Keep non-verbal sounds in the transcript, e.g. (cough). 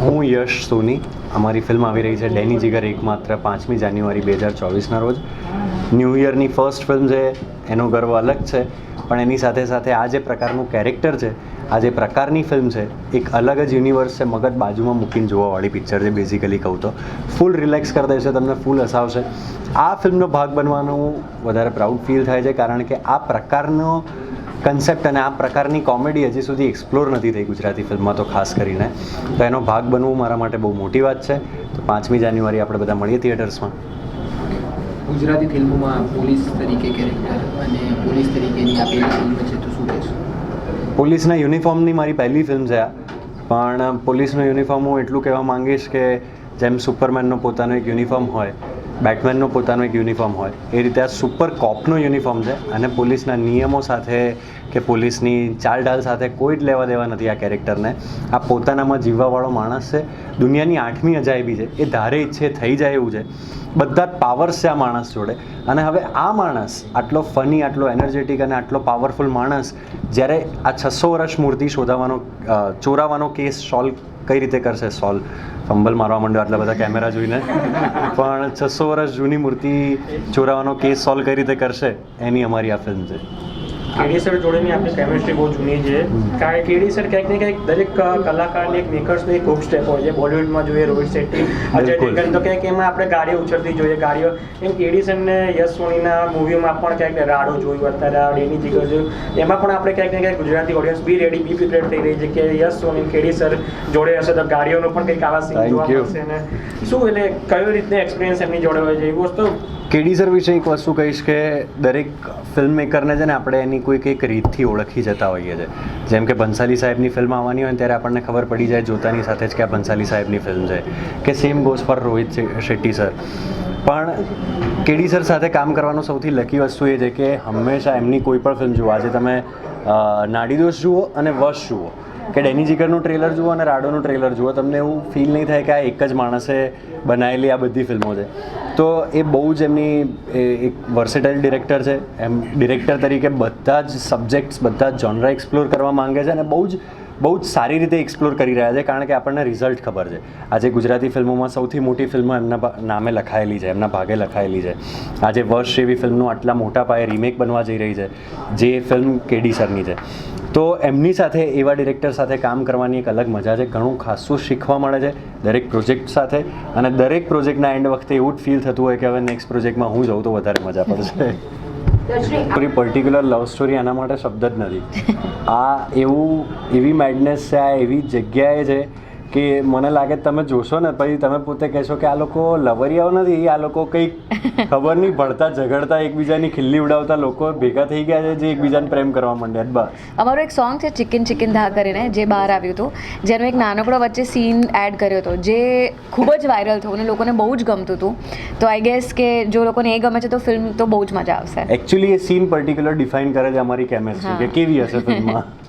હું યશ સોની. અમારી ફિલ્મ આવી રહી છે ડેની જીગર એકમાત્ર પાંચમી જાન્યુઆરી બે હજાર ચોવીસના રોજ. ન્યૂ યરની ફર્સ્ટ ફિલ્મ છે, એનો ગર્વ અલગ છે, પણ એની સાથે સાથે આ જે પ્રકારનું કેરેક્ટર છે, આ જે પ્રકારની ફિલ્મ છે, એક અલગ જ યુનિવર્સ છે મગજ બાજુમાં મૂકીને જોવાવાળી પિક્ચર છે બેઝિકલી કહું તો. ફૂલ રિલેક્સ કરી દેશે તમને ફૂલ હસાવશે. આ ફિલ્મનો ભાગ બનવાનું વધારે પ્રાઉડ ફીલ થાય છે, કારણ કે આ પ્રકારનો કન્સેપ્ટ અને આ પ્રકારની કોમેડી હજી સુધી એક્સપ્લોર નથી થઈ ગુજરાતી ફિલ્મમાં તો ખાસ કરીને. તો એનો ભાગ બનવું મારા માટે બહુ મોટી વાત છે. તો પાંચમી જાન્યુઆરી આપણે બધા મળીએ થિયેટર્સમાં ગુજરાતી ફિલ્મોમાં પોલીસ તરીકે કેરેક્ટર અને પોલીસ તરીકેની આ પહેલી ફિલ્મ છે તો શું કહેશો? પોલીસના યુનિફોર્મની મારી પહેલી ફિલ્મ છે આ. પણ પોલીસનો યુનિફોર્મ હું એટલું કહેવા માંગીશ કે જેમ સુપરમેનનો પોતાનો એક યુનિફોર્મ હોય બેટમેનનો પોતાનો એક યુનિફોર્મ હોય. એ રીતે આ સુપર કોપનો યુનિફોર્મ છે અને પોલીસના નિયમો સાથે કે પોલીસની ચાલઢાલ સાથે કોઈ જ લેવા દેવા નથી આ કેરેક્ટરને આ પોતાનામાં જીવવાવાળો માણસ છે. દુનિયાની આઠમી અજાયબી છે. એ ધારે ઈચ્છે થઈ જાય એવું છે. બધા જ પાવર્સ છે આ માણસ જોડે. અને હવે આ માણસ આટલો ફની આટલો એનર્જેટિક અને આટલો પાવરફુલ માણસ જ્યારે આ છસો વર્ષ મૂર્તિ શોધાવાનો ચોરાવાનો કેસ સોલ્વ કઈ રીતે કરશે? સોલ્વ ફંબલ મારવા માંડ્યો આટલા બધા કેમેરા જોઈને. પણ છસો વર્ષ જૂની મૂર્તિ ચોરાવાનો કેસ સોલ્વ કઈ રીતે કરશે? એની અમારી આ ફિલ્મ છે. કેડી સર જોડેની આપણી કેમિસ્ટ્રી બહુ જૂની છે. કારણ કે કેડી સર ક્યાંક ને ક્યાંક દરેક કલાકારની એક મેકર્સનો એક હુક સ્ટેપ હોય છે. બોલિવૂડમાં જોઈએ રોહિત શેટ્ટી અજય. દેવગન તો ક્યાંક એમાં આપણે ગાડીઓ ઉછળતી જોઈએ ગાડીઓ. એમ કેડી સરને યશ સોનીના મૂવીમાં પણ ક્યાંક રાડો જોયું અત્યારે ડેની જીગર જોયું. એમાં પણ આપણે ક્યાંક ને ક્યાંક Gujarati audience be ready be prepare થઈ રહી છે કે યશ સોની કેડી સર જોડે હશે તો ગાડીઓનો પણ કંઈક આવા સીન જોવા મળશે ને. શું એટલે કયો રીતના એક્સપિરિયન્સ એમની જોડે હોય છે? એ વસ્તુ કેડી સર વિશે એક વસ્તુ કહીશ કે દરેક ફિલ્મ મેકરને છે ને આપણે એની કોઈક એક રીતથી ઓળખી જતા હોઈએ છીએ જેમ કે ભંસાલી સાહેબની ફિલ્મ આવવાની હોય ત્યારે આપણને ખબર પડી જાય જોતાની સાથે જ કે આ ભંસાલી સાહેબની ફિલ્મ છે કે same goes for Rohit Shetty sir. પણ કેડી સર સાથે કામ કરવાનું સૌથી લકી વસ્તુ એ છે કે હંમેશા એમની કોઈ પણ ફિલ્મ જુઓ. આજે તમે નાડીદોષ જુઓ અને વશ જુઓ. કે ડેની જીગરનું ટ્રેલર જુઓ અને રાડોનું ટ્રેલર જુઓ, તમને એવું ફીલ નહીં થાય કે આ એક જ માણસે બનાવેલી આ બધી ફિલ્મો છે. તો એ બહુ જ એમની એક વર્સેટાઇલ ડિરેક્ટર છે. એમ ડિરેક્ટર તરીકે બધા જ સબ્જેક્ટ્સ બધા જ જોનરા એક્સપ્લોર કરવા માંગે છે અને બહુ જ બહુ જ સારી રીતે એક્સપ્લોર કરી રહ્યા છે, કારણ કે આપણને રિઝલ્ટ ખબર છે. આજે ગુજરાતી ફિલ્મોમાં સૌથી મોટી ફિલ્મો એમના નામે લખાયેલી છે, એમના ભાગે લખાયેલી છે. આજે વર્ષ જેવી ફિલ્મનું આટલા મોટા પાયે રીમેક બનવા જઈ રહી છે, જે ફિલ્મ કેડી સરની છે. તો એમની સાથે, એવા ડિરેક્ટર સાથે કામ કરવાની એક અલગ મજા છે. ઘણું ખાસું શીખવા મળે છે દરેક પ્રોજેક્ટ સાથે. અને દરેક પ્રોજેક્ટના એન્ડ વખતે એવું જ ફીલ થતું હોય કે હવે નેક્સ્ટ પ્રોજેક્ટમાં હું જઉં તો વધારે મજા પડશે. પૂરી પર્ટિક્યુલર લવ સ્ટોરી એના માટે શબ્દ જ નથી. આ એવું એવી મેડનેસ છે, આ એવી જગ્યાએ છે કે મને લાગે તમે જોશો ને પછી તમે પોતે કહેશો કે આ લોકો લવરિયાઓ નથી આ લોકો કંઈક (laughs) ખબર નહીં ભળતા ઝઘડતા એકબીજાની ખિલ્લી ઉડાવતા લોકો ભેગા થઈ ગયા છે જે એકબીજાને પ્રેમ કરવા માંડ્યા. બસ. અમારું એક સોંગ છે ચિકન ચિકન ધા કરીને જે બહાર આવ્યું હતું. જેનો એક નાનકડો વચ્ચે સીન એડ કર્યો હતો જે ખૂબ જ વાયરલ થયું અને લોકોને બહુ જ ગમતું હતું. તો આઈ ગેસ કે જો લોકોને એ ગમે છે તો ફિલ્મ તો બહુ જ મજા આવશે. એકચ્યુઅલી એ સીન પર્ટિક્યુલર ડિફાઇન કરે છે અમારી કેમેસ્ટ્રી કે કેવી હશે ફિલ્મમાં (laughs)